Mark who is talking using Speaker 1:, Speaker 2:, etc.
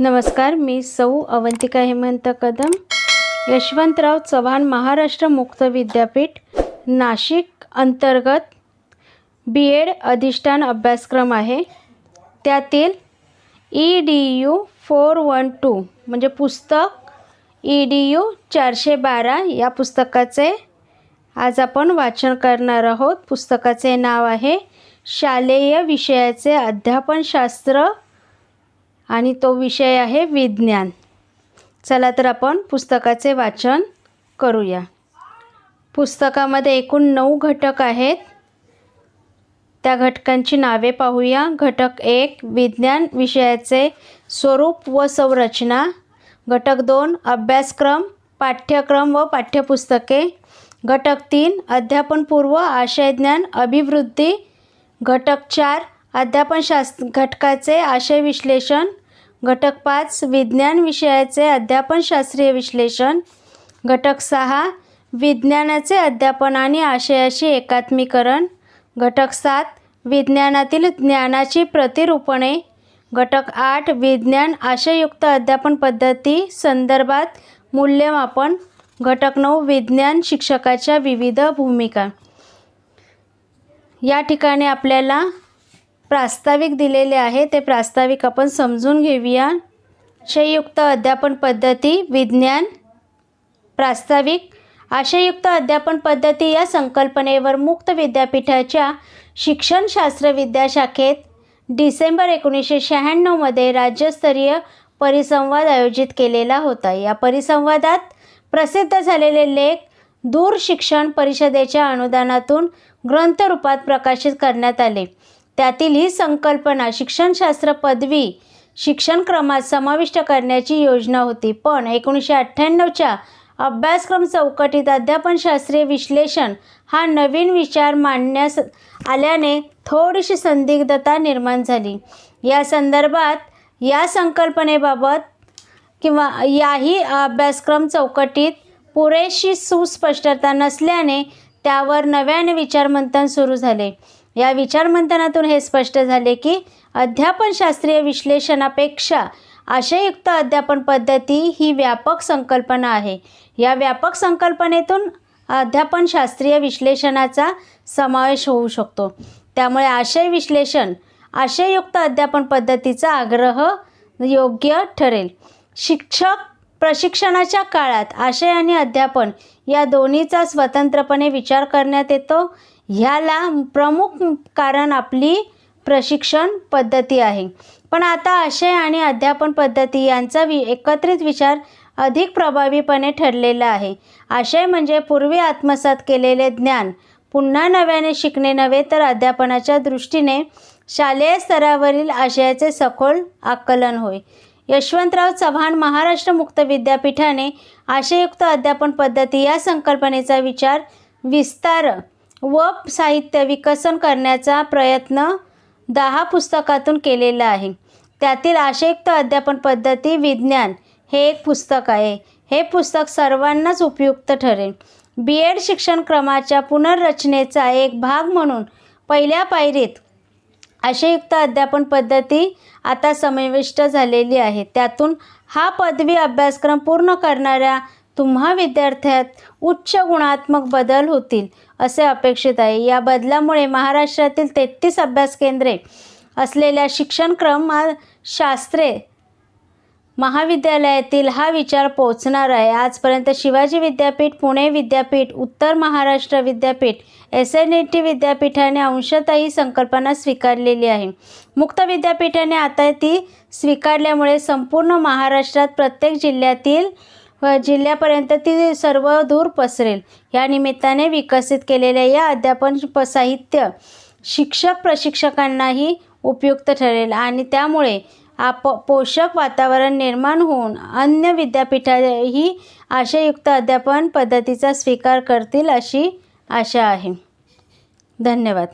Speaker 1: नमस्कार मी सौ अवंतिका हेमंत कदम. यशवंतराव चव्हाण महाराष्ट्र मुक्त विद्यापीठ नाशिक अंतर्गत बी एड अधिष्ठान अभ्यासक्रम आहे. त्यातील E D U four one two म्हणजे पुस्तक ई डी यू चारशे बारा या पुस्तकाचे आज आपण वाचन करणार आहोत. पुस्तकाचे नाव आहे शालेय विषयाचे अध्यापनशास्त्र आणि तो विषय आहे विज्ञान. चला तर आपण पुस्तकाचे वाचन करूया. पुस्तकामध्ये एकूण नऊ घटक आहेत. त्या घटकांची नावे पाहूया. घटक एक विज्ञान विषयाचे स्वरूप व संरचना. घटक दोन अभ्यासक्रम पाठ्यक्रम व पाठ्यपुस्तके. घटक तीन अध्यापनपूर्व आशयज्ञान अभिवृद्धी. घटक चार अध्यापनशास्त्र घटकाचे आशय विश्लेषण घटक पाच विज्ञान विषयाचे अध्यापनशास्त्रीय विश्लेषण घटक सहा विज्ञानाचे अध्यापन आणि आशयाशी एकात्मीकरण घटक सात विज्ञानातील ज्ञानाची प्रतिरूपणे घटक आठ विज्ञान आशयुक्त अध्यापन पद्धती संदर्भात मूल्यमापन घटक नऊ विज्ञान शिक्षकाच्या विविध भूमिका. या ठिकाणी आपल्याला प्रास्ताविक दिलेले आहे ते प्रास्ताविक आपण समजून घेऊया. आशययुक्त अध्यापन पद्धती विज्ञान प्रास्ताविक. आशययुक्त अध्यापन पद्धती या संकल्पनेवर मुक्त विद्यापीठाच्या शिक्षणशास्त्र विद्याशाखेत डिसेंबर एकोणीसशे शहाण्णवमध्ये राज्यस्तरीय परिसंवाद आयोजित केलेला होता. या परिसंवादात प्रसिद्ध झालेले लेख दूर शिक्षण परिषदेच्या अनुदानातून ग्रंथरूपात प्रकाशित करण्यात आले. त्यातील ही संकल्पना शिक्षणशास्त्र पदवी शिक्षणक्रमात समाविष्ट करण्याची योजना होती. पण एकोणीसशे अठ्ठ्याण्णवच्या अभ्यासक्रम चौकटीत अध्यापनशास्त्रीय विश्लेषण हा नवीन विचार मांडण्यास आल्याने थोडीशी संदिग्धता निर्माण झाली. या संदर्भात या संकल्पनेबाबत किंवा याही अभ्यासक्रम चौकटीत पुरेशी सुस्पष्टता नसल्याने त्यावर नव्याने विचारमंथन सुरू झाले. या विचारमंथनातून हे स्पष्ट झाले की अध्यापनशास्त्रीय विश्लेषणापेक्षा आशयुक्त अध्यापन पद्धती ही व्यापक संकल्पना आहे. या व्यापक संकल्पनेतून अध्यापनशास्त्रीय विश्लेषणाचा समावेश होऊ शकतो. त्यामुळे आशय विश्लेषण आशययुक्त अध्यापन पद्धतीचा आग्रह योग्य ठरेल. शिक्षक प्रशिक्षणाच्या काळात आशय आणि अध्यापन या दोन्हीचा स्वतंत्रपणे विचार करण्यात येतो. ह्याला प्रमुख कारण आपली प्रशिक्षण पद्धती आहे. पण आता आशय आणि अध्यापन पद्धती यांचा वि एकत्रित विचार अधिक प्रभावीपणे ठरलेला आहे. आशय म्हणजे पूर्वी आत्मसात केलेले ज्ञान. पुन्हा नव्याने शिकणे नव्हे तर अध्यापनाच्या दृष्टीने शालेय स्तरावरील आशयाचे सखोल आकलन होय. यशवंतराव चव्हाण महाराष्ट्र मुक्त विद्यापीठाने आशयुक्त अध्यापन पद्धती या संकल्पनेचा विचार विस्तार व साहित्य विकसन करण्याचा प्रयत्न दहा पुस्तकातून केलेला आहे. त्यातील आशयुक्त अध्यापन पद्धती विज्ञान हे एक पुस्तक आहे. हे पुस्तक सर्वांनाच उपयुक्त ठरेल. बी एड शिक्षणक्रमाच्या पुनर्रचनेचा एक भाग म्हणून पहिल्या पायरीत आशयुक्त अध्यापन पद्धती आता समाविष्ट झालेली आहे. त्यातून हा पदवी अभ्यासक्रम पूर्ण करणाऱ्या तुम्हा विद्यार्थ्यात उच्च गुणात्मक बदल होतील असे अपेक्षित आहे. या बदलामुळे महाराष्ट्रातील तेहतीस अभ्यास केंद्रे असलेल्या शिक्षणक्रम शास्त्रे महाविद्यालयातील हा विचार पोचणार आहे. आजपर्यंत शिवाजी विद्यापीठ पुणे विद्यापीठ Uttar Maharashtra Vidyapeeth S N E T विद्यापीठाने अंशतः ही संकल्पना स्वीकारलेली आहे. मुक्त विद्यापीठाने आता ती स्वीकारल्यामुळे संपूर्ण महाराष्ट्रात प्रत्येक जिल्ह्यातील व जिल्ह्यापर्यंत ती सर्व दूर पसरेल. या निमित्ताने विकसित केलेल्या या अध्यापन प साहित्य शिक्षक प्रशिक्षकांनाही उपयुक्त ठरेल आणि त्यामुळे आप पोषक वातावरण निर्माण होऊन अन्य विद्यापीठाही आशयुक्त अध्यापन पद्धतीचा स्वीकार करतील अशी आशा आहे. धन्यवाद.